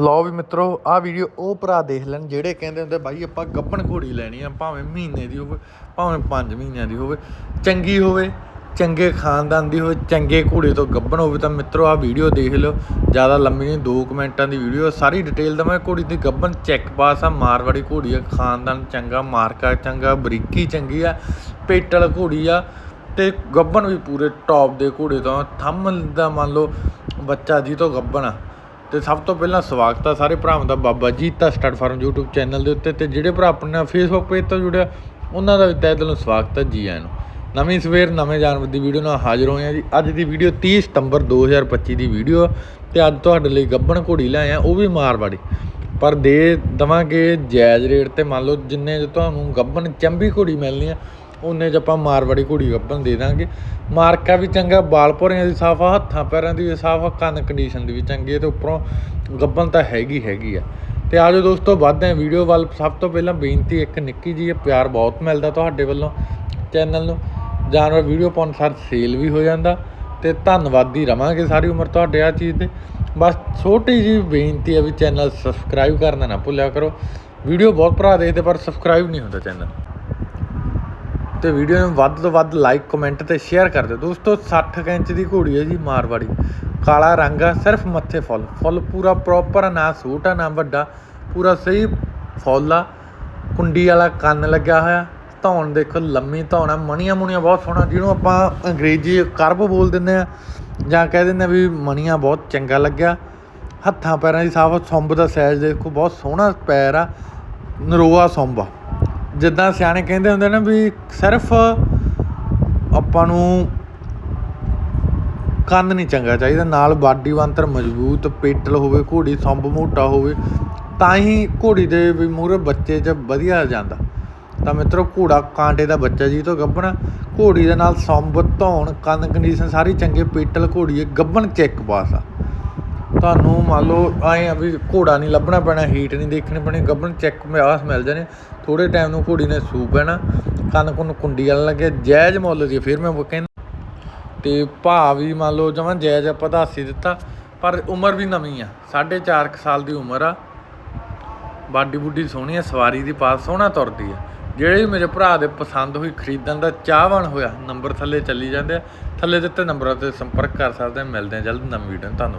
ਲਓ ਵੀ ਮਿੱਤਰੋ, ਆਹ ਵੀਡੀਓ ਉਹ ਭਰਾ ਦੇਖ ਲੈਣ ਜਿਹੜੇ ਕਹਿੰਦੇ ਹੁੰਦੇ, ਬਾਈ ਆਪਾਂ ਗੱਬਣ ਘੋੜੀ ਲੈਣੀ ਆ, ਭਾਵੇਂ ਮਹੀਨੇ ਦੀ ਹੋਵੇ, ਭਾਵੇਂ 5 ਮਹੀਨਿਆਂ ਦੀ ਹੋਵੇ, ਚੰਗੀ ਹੋਵੇ, ਚੰਗੇ ਖਾਨਦਾਨ ਦੀ ਹੋਵੇ, ਚੰਗੇ ਘੋੜੇ ਤੋਂ ਗੱਬਣ ਹੋਵੇ, ਤਾਂ ਮਿੱਤਰੋ ਆਹ ਵੀਡੀਓ ਦੇਖ ਲਿਓ। ਜ਼ਿਆਦਾ ਲੰਮੀ ਨਹੀਂ 2 ਮਿੰਟਾਂ ਦੀ ਵੀਡੀਓ ਸਾਰੀ ਡਿਟੇਲ ਦਵਾਂ, ਘੋੜੀ ਦੀ ਗੱਬਣ ਚੈੱਕ ਪਾਸ ਆ, ਮਾਰਵਾੜੀ ਘੋੜੀ ਆ, ਖਾਨਦਾਨ ਚੰਗਾ, ਮਾਰਕਾ ਚੰਗਾ, ਬਰੀਕੀ ਚੰਗੀ ਆ ਪੇਟਲ ਘੋੜੀ ਆ, ਤੇ ਗੱਬਣ ਵੀ ਪੂਰੇ ਟੌਪ ਦੇ ਘੋੜੇ ਤੋਂ ਥੰਮ ਦਾ ਮੰਨ ਲਓ, ਬੱਚਾ ਜੀ ਤੋਂ ਗੱਬਣ ਆ। ਤੇ ਸਭ ਤੋਂ ਪਹਿਲਾਂ ਸਵਾਗਤ ਆ ਸਾਰੇ ਭਰਾਵਾਂ ਦਾ Baba Jeeta start farm YouTube channel ਦੇ ਉੱਤੇ ਤੇ ਜਿਹੜੇ ਭਰਾ ਆਪਣੇ ਨਾਲ Facebook ਪੇਜ ਤੋਂ ਜੁੜਿਆ, ਉਹਨਾਂ ਦਾ ਵੀ ਤਹਿ ਦਿਲੋਂ ਸਵਾਗਤ ਹੈ ਜੀ ਆਇਆਂ ਨੂੰ। ਨਵੀਂ ਸਵੇਰ, ਨਵੇਂ ਜਾਨਵਰ ਦੀ ਵੀਡੀਓ ਨਾਲ ਹਾਜ਼ਰ ਹੋਏ ਆ ਜੀ। ਅੱਜ ਦੀ ਵੀਡੀਓ 30 ਸਤੰਬਰ 2025 ਦੀ ਵੀਡੀਓ ਆ ਤੇ ਅੱਜ ਤੁਹਾਡੇ ਲਈ ਗੱਬਣ ਘੋੜੀ ਲਿਆਏ ਆ ਉਹ ਵੀ ਮਾਰਵਾੜੀ। ਪਰ ਦੇ ਦਵਾਂਗੇ ਜਾਇਜ਼ ਰੇਟ ਤੇ ਮੰਨ ਲਓ ਜਿੰਨੇ ਤੁਹਾਨੂੰ ਗੱਬਣ ਚੰਬੀ ਘੋੜੀ ਮਿਲਣੀ ਆ ਉਹਨੇ 'ਚ ਆਪਾਂ ਮਾਰਵਾੜੀ ਘੋੜੀ ਗੱਭਣ ਦੇ ਦਾਂਗੇ। ਮਾਰਕਾ ਵੀ ਚੰਗਾ ਬਾਲ ਭੋਰਿਆਂ ਦੀ ਸਾਫ਼ ਆ, ਹੱਥਾਂ ਪੈਰਾਂ ਦੀ ਵੀ ਸਾਫ਼ ਆ, ਕੰਨ ਕੰਡੀਸ਼ਨ ਦੀ ਵੀ ਚੰਗੀ ਹੈ ਤੇ ਉੱਪਰੋਂ ਗੱਭਣ ਤਾਂ ਹੈਗੀ ਹੈਗੀ ਆ। ਤੇ ਆਜੋ ਦੋਸਤੋ ਵੱਧਦੇ ਆ ਵੀਡੀਓ ਵੱਲ। ਸਭ ਤੋਂ ਪਹਿਲਾਂ ਬੇਨਤੀ ਇੱਕ ਨਿੱਕੀ ਜੀ ਹੈ ਪਿਆਰ ਬਹੁਤ ਮਿਲਦਾ ਤੁਹਾਡੇ ਵੱਲੋਂ ਚੈਨਲ ਨੂੰ। ਜਾਨਵਰ ਵੀਡੀਓ ਪਾਉਣ ਸਾਰ ਸੇਲ ਵੀ ਹੋ ਜਾਂਦਾ ਤੇ ਧੰਨਵਾਦੀ ਰਵਾਂਗੇ ਸਾਰੀ ਉਮਰ ਤੁਹਾਡੇ ਆ ਚੀਜ਼ 'ਤੇ। ਬਸ ਛੋਟੀ ਜੀ ਬੇਨਤੀ ਹੈ ਵੀ ਚੈਨਲ ਸਬਸਕ੍ਰਾਈਬ ਕਰਨਾ ਨਾ ਭੁੱਲਿਆ ਕਰੋ। ਵੀਡੀਓ ਬਹੁਤ ਭਰਾ ਦੇਖਦੇ ਪਰ ਸਬਸਕ੍ਰਾਈਬ ਨਹੀਂ ਹੁੰਦਾ ਚੈਨਲ ਤੇ ਵੀਡੀਓ ਨੂੰ ਵੱਧ ਤੋਂ ਵੱਧ ਲਾਈਕ ਕਮੈਂਟ ਤੇ ਸ਼ੇਅਰ ਕਰ ਦਿਓ। ਦੋਸਤੋ 60 ਕੁ ਇੰਚ ਦੀ ਘੋੜੀ ਹੈ ਜੀ ਮਾਰਵਾੜੀ। ਕਾਲਾ ਰੰਗ ਆ, ਸਿਰਫ ਮੱਥੇ ਫੁੱਲ। ਫੁੱਲ ਪੂਰਾ ਪ੍ਰੋਪਰ ਆ, ਨਾ ਸੂਟ ਆ, ਨਾ ਵੱਡਾ। ਪੂਰਾ ਸਹੀ ਫੁੱਲ ਆ। ਕੁੰਡੀ ਵਾਲਾ ਕੰਨ ਲੱਗਿਆ ਹੋਇਆ। ਧੌਣ ਦੇਖੋ, ਲੰਮੀ ਧੌਣ ਆ। ਮਣੀਆਂ ਮੁਣੀਆਂ ਬਹੁਤ ਸੋਹਣਾ। ਜਿਹਨੂੰ ਆਪਾਂ ਅੰਗਰੇਜ਼ੀ ਕਰਬ ਬੋਲ ਦਿੰਦੇ ਆ, ਜਾਂ ਕਹਿ ਦਿੰਦੇ ਆ ਵੀ ਮਣੀਆਂ ਬਹੁਤ ਚੰਗਾ ਲੱਗਿਆ। ਹੱਥਾਂ ਪੈਰਾਂ ਦੀ ਸਾਫ਼ ਸੁੰਬ ਦਾ ਸਾਈਜ਼ ਦੇਖੋ, ਬਹੁਤ ਸੋਹਣਾ ਪੈਰ ਆ। ਨਰੋਆ ਸੁੰਬ ਆ। ਜਿੱਦਾਂ ਸਿਆਣੇ ਕਹਿੰਦੇ ਹੁੰਦੇ ਨੇ ਵੀ ਸਿਰਫ ਆਪਾਂ ਨੂੰ ਕੰਨ ਨਹੀਂ ਚੰਗਾ ਚਾਹੀਦਾ, ਨਾਲ ਬਾਡੀ ਬੰਤਰ ਮਜ਼ਬੂਤ, ਪੇਟਲ ਹੋਵੇ, ਘੋੜੀ ਸੰਭ ਮੋਟਾ ਹੋਵੇ, ਤਾਂ ਹੀ ਘੋੜੀ ਦੇ ਵੀ ਮੂਹਰੇ ਬੱਚੇ 'ਚ ਵਧੀਆ ਜਾਂਦਾ। ਤਾਂ ਮਿੱਤਰੋ, ਘੋੜਾ ਕਾਂਟੇ ਦਾ ਬੱਚਾ ਜੀ ਤੋਂ ਗੱਭਣ, ਘੋੜੀ ਦੇ ਨਾਲ ਸੰਭ, ਧੌਣ ਕੰਨ ਕੰਡੀਸ਼ਨ ਸਾਰੀ ਚੰਗੇ, ਪੇਟਲ ਘੋੜੀ ਹੈ ਗੱਭਣ ਚੈੱਕ ਪਾਸ। ਆ ਤੁਹਾਨੂੰ ਮੰਨ ਲਓ ਐਂ ਆ ਵੀ ਘੋੜਾ ਨਹੀਂ ਲੱਭਣਾ ਪੈਣਾ ਹੀਟ ਨਹੀਂ ਦੇਖਣੀ ਪੈਣੀ ਗੱਭਣ ਚੈੱਕ ਮਿਆਸ ਮਿਲ ਜਾਣੇ। ਥੋੜੇ ਟਾਈਮ ਨੂੰ ਘੋੜੀ ਨੇ ਸੂ ਪੈਣਾ ਕੰਨ ਕੁੰਨ ਕੁੰਡੀ ਵਾਲਾ ਲੱਗਿਆ, ਜਾਇਜ਼ ਮੁੱਲ ਦੀ ਫਿਰ ਮੈਂ ਕਹਿੰਦਾ। ਤੇ ਭਾਅ ਵੀ ਮੰਨ ਲਓ ਜਮਾਂ ਜਾਇਜ਼ ਆਪਾਂ ਦੱਸ ਦਿੱਤਾ, ਪਰ ਉਮਰ ਵੀ ਨਵੀਂ ਆ 4.5 ਸਾਲ ਦੀ ਉਮਰ ਆ। ਬਾਡੀ ਬੁੱਡੀ ਸੋਹਣੀ ਆ, ਸਵਾਰੀ ਦੀ ਪਾਸ ਸੋਹਣਾ ਤੁਰਦੀ ਆ। ਜਿਹੜੇ ਵੀ ਮੇਰੇ ਭਰਾ ਦੇ ਪਸੰਦ ਹੋਈ ਖਰੀਦਣ ਦਾ ਚਾਹਵਾਨ ਹੋਇਆ, ਨੰਬਰ ਥੱਲੇ ਚੱਲੀ ਜਾਂਦੇ ਆ। ਥੱਲੇ ਦਿੱਤੇ ਨੰਬਰਾਂ ਤੇ ਸੰਪਰਕ ਕਰ ਸਕਦੇ ਆ, ਮਿਲਦੇ ਆ ਜਲਦ, ਨਵੀਂ ਵੀਡੀਓ ਧੰਨਵਾਦ।